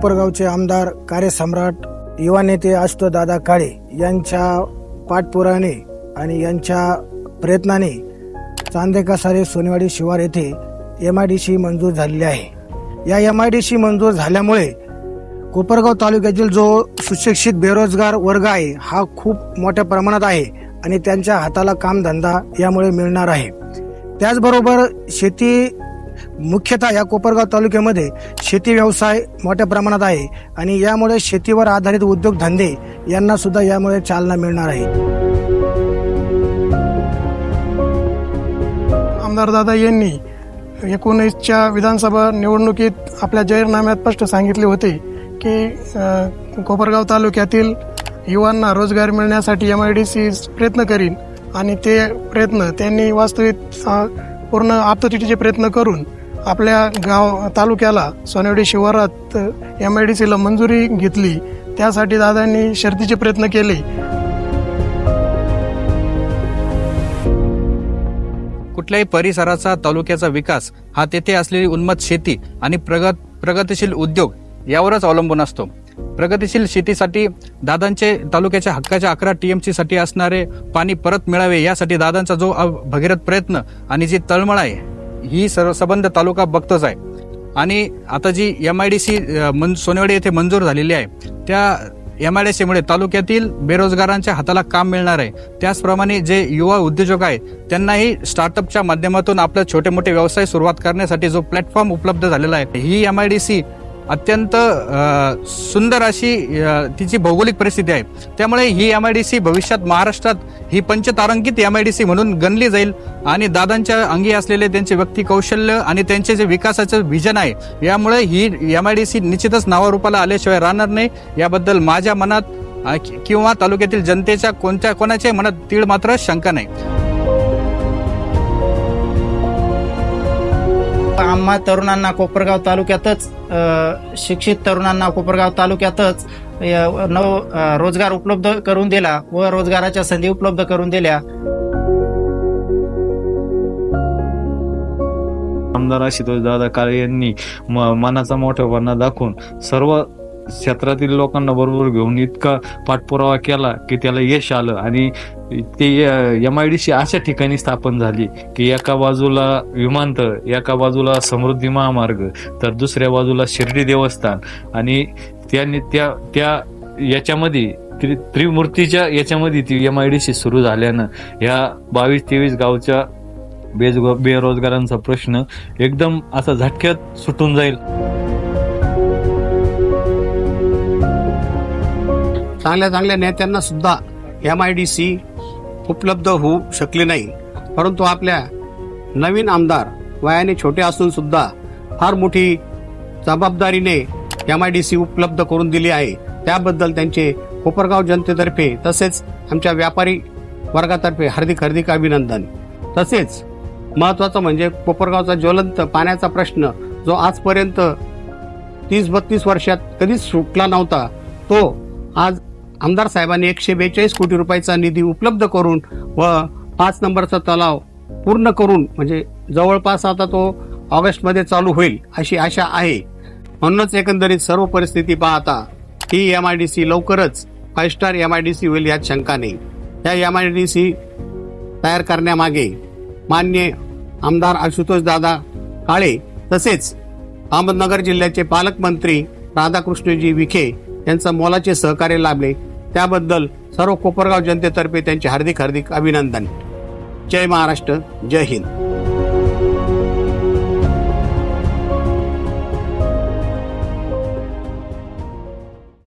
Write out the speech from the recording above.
कोपरगावचे आमदार कार्यसम्राट युवा नेते दादा काळे यांच्या पाठपुराने आणि यांच्या प्रयत्नाने चांदेकासारे सोनेवाडी शिवार येथे एम आय डी सी मंजूर झालेली आहे. या एम आय डी सी मंजूर झाल्यामुळे कोपरगाव तालुक्यातील जो सुशिक्षित बेरोजगार वर्ग आहे हा खूप मोठ्या प्रमाणात आहे आणि त्यांच्या हाताला कामधंदा यामुळे मिळणार आहे. त्याचबरोबर शेती मुख्यतः या कोपरगाव तालुक्यामध्ये शेती व्यवसाय मोठ्या प्रमाणात आहे आणि यामुळे शेतीवर आधारित उद्योगधंदे यांना सुद्धा यामुळे चालना मिळणार आहे. आमदार दादा यांनी एकोणीसच्या विधानसभा निवडणुकीत आपल्या जाहीरनाम्यात स्पष्ट सांगितले होते की कोपरगाव तालुक्यातील युवांना रोजगार मिळण्यासाठी एम आय डी सी प्रयत्न करीन आणि ते प्रयत्न त्यांनी वास्तविक पूर्ण आपत्तीचे प्रयत्न करून आपल्या गाव तालुक्याला सोनेवाडी शिवारात एम आय डी सीला मंजुरी घेतली. त्यासाठी दादांनी शर्तीचे प्रयत्न केले. कुठल्याही परिसराचा तालुक्याचा विकास हा तेथे असलेली उन्मत शेती आणि प्रगत प्रगतिशील उद्योग यावरच अवलंबून असतो. प्रगतीशील शेतीसाठी दादांचे तालुक्याच्या हक्काच्या अकरा टीएमसी साठी असणारे पाणी परत मिळावे यासाठी दादांचा जो भगीरथ प्रयत्न आणि जी तळमळ आहे ही सर्व संबंध तालुका बघतोच आहे. आणि आता G M I D C Sonewadi येथे मंजूर झालेली आहे त्या एम आय डी सीमुळे तालुक्यातील बेरोजगारांच्या हाताला काम मिळणार आहे. त्याचप्रमाणे जे युवा उद्योजक आहेत त्यांनाही स्टार्टअपच्या माध्यमातून आपले छोटे मोठे व्यवसाय सुरुवात करण्यासाठी जो प्लॅटफॉर्म उपलब्ध झालेला आहे ही एम आय डी सी अत्यंत सुंदर अशी तिची भौगोलिक परिस्थिती आहे. त्यामुळे ही एम आय डी सी भविष्यात महाराष्ट्रात ही पंचतारांकित एम आय डी सी म्हणून गणली जाईल आणि दादांच्या अंगी असलेले त्यांचे व्यक्ती कौशल्य आणि त्यांचे जे विकासाचं व्हिजन आहे यामुळे ही एम आय डी सी निश्चितच नावारूपाला आल्याशिवाय राहणार नाही. याबद्दल माझ्या मनात किंवा तालुक्यातील जनतेच्या कोणत्या कोणाच्याही मनात तीळ मात्र शंका नाही. आम्हा तरुणांना कोपरगाव तालुक्यातच शिक्षित तरुणांना कोपरगाव तालुक्यातच नव रोजगार उपलब्ध करून दिला व रोजगाराच्या संधी उपलब्ध करून दिल्या. आमदार आशुतोष दादा काळे यांनी म- मनाचा मोठेपणा दाखवून सर्व क्षेत्रातील लोकांना बरोबर घेऊन इतका पाठपुरावा केला की त्याला यश आलं. आणि ते एम आय डी सी अशा ठिकाणी स्थापन झाली की एका बाजूला विमानतळ एका बाजूला समृद्धी महामार्ग तर दुसऱ्या बाजूला शिर्डी देवस्थान. आणि त्यांनी त्या त्या याच्यामध्ये त्रि त्रिमूर्तीच्या याच्यामध्ये ती एम आय डी सी सुरू झाल्यानं ह्या बावीस तेवीस गावच्या बेज बेरोजगारांचा प्रश्न एकदम असा झटक्यात सुटून जाईल. चांगल्या चांगल्या नेत्यांना सुद्धा एम आय डी सी उपलब्ध होऊ शकले नाही. परंतु आपल्या नवीन आमदार वयाने छोटे असून सुद्धा फार मोठी जबाबदारीने एम आय डी सी उपलब्ध करून दिली आहे. त्याबद्दल त्यांचे कोपरगाव जनतेतर्फे तसेच आमच्या व्यापारी वर्गातर्फे हार्दिक हार्दिक अभिनंदन. तसेच महत्त्वाचं म्हणजे कोपरगावचा ज्वलंत पाण्याचा प्रश्न जो आजपर्यंत तीस बत्तीस वर्षात कधीच सुटला नव्हता तो आज आमदार साहेबांनी एकशे बेचाळीस कोटी रुपयाचा निधी उपलब्ध करून व पाच नंबरचा तलाव पूर्ण करून म्हणजे जवळपास आता तो ऑगस्टमध्ये चालू होईल अशी आशा आहे. म्हणूनच एकंदरीत सर्व परिस्थिती पाहता ही एम आय डी सी लवकरच five star M I D C होईल यात शंका नाही. या एम आय डी सी तयार करण्यामागे मान्य आमदार आशुतोष दादा काळे तसेच अहमदनगर जिल्ह्याचे पालकमंत्री राधाकृष्णजी विखे यांचं मोलाचे सहकार्य लाभले. त्याबद्दल सर्व कोपरगाव जनतेतर्फे त्यांचे हार्दिक हार्दिक अभिनंदन. जय महाराष्ट्र जय हिंद.